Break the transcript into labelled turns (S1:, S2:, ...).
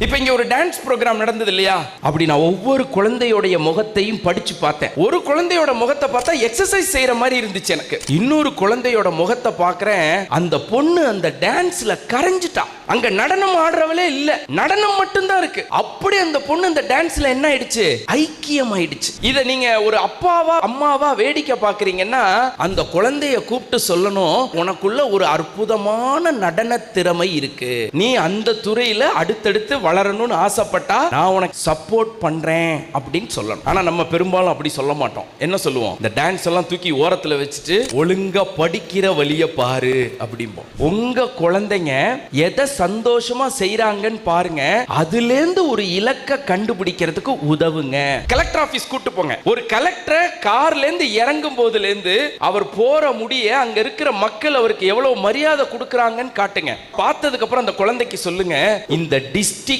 S1: இப்ப இங்க ஒரு டான்ஸ் ப்ரோக்ராம் நடந்தது இல்லையா? அப்படி நான் ஒவ்வொரு குழந்தையோடைய முகத்தையும் படிச்சு பார்த்தேன். ஒரு குழந்தையோட முகத்தை பார்த்தா எக்ஸசைஸ் செய்யற மாதிரி இருந்துச்சு எனக்கு. இன்னொரு குழந்தையோட முகத்தை பார்க்குறேன். அந்த பொண்ணு அந்த டான்ஸ்ல கரைஞ்சிட்டா. அங்க நடனம் ஆடுறவளே இல்ல. நடனம் மட்டும்தான் இருக்கு. அப்படி அந்த பொண்ணு அந்த டான்ஸ்ல என்ன ஆயிடுச்சு? ஐக்கியம் ஆயிடுச்சு இத நீங்க ஒரு அப்பாவா அம்மாவா வேடிக்கை பாக்குறீங்கன்னா அந்த குழந்தைய கூப்பிட்டு சொல்லணும் உனக்குள்ள ஒரு அற்புதமான நடன திறமை இருக்கு. நீ அந்த துறையில அடுத்தடுத்து வளரணும்னு ஆசைப்பட்டா நான் உனக்கு சப்போர்ட் பண்றேன் அப்படின்னு சொல்லணும். ஆனா நம்ம பெரும்பாலும் அப்படி சொல்ல மாட்டோம். என்ன சொல்லுவோம்? இந்த டான்ஸ் எல்லாம் தூக்கி ஓரத்துல வச்சுட்டு ஒழுங்கா படிக்கிற வழிய பாரு அப்படிம்போம். உங்க குழந்தைங்க எதை சந்தோஷமா செய்யறாங்கன்னு பாருங்க. அதுல இருந்து ஒரு இலக்க கண்டுபிடிக்கிறதுக்கு உதவுங்க. கலெக்டர் ஆபீஸ் கூட்டு போங்க. ஒரு கலெக்டரை கார்ல இருந்து இறங்கும் போதுல இருந்து அவர் போற முடிய அங்க இருக்கிற மக்கள் அவருக்கு எவ்வளவு மரியாதை கொடுக்கறாங்கன்னு காட்டுங்க. பார்த்ததுக்கு அப்புறம் அந்த குழந்தைக்கு சொல்லுங்க இந்த டிஸ்ட்ரிக்ட்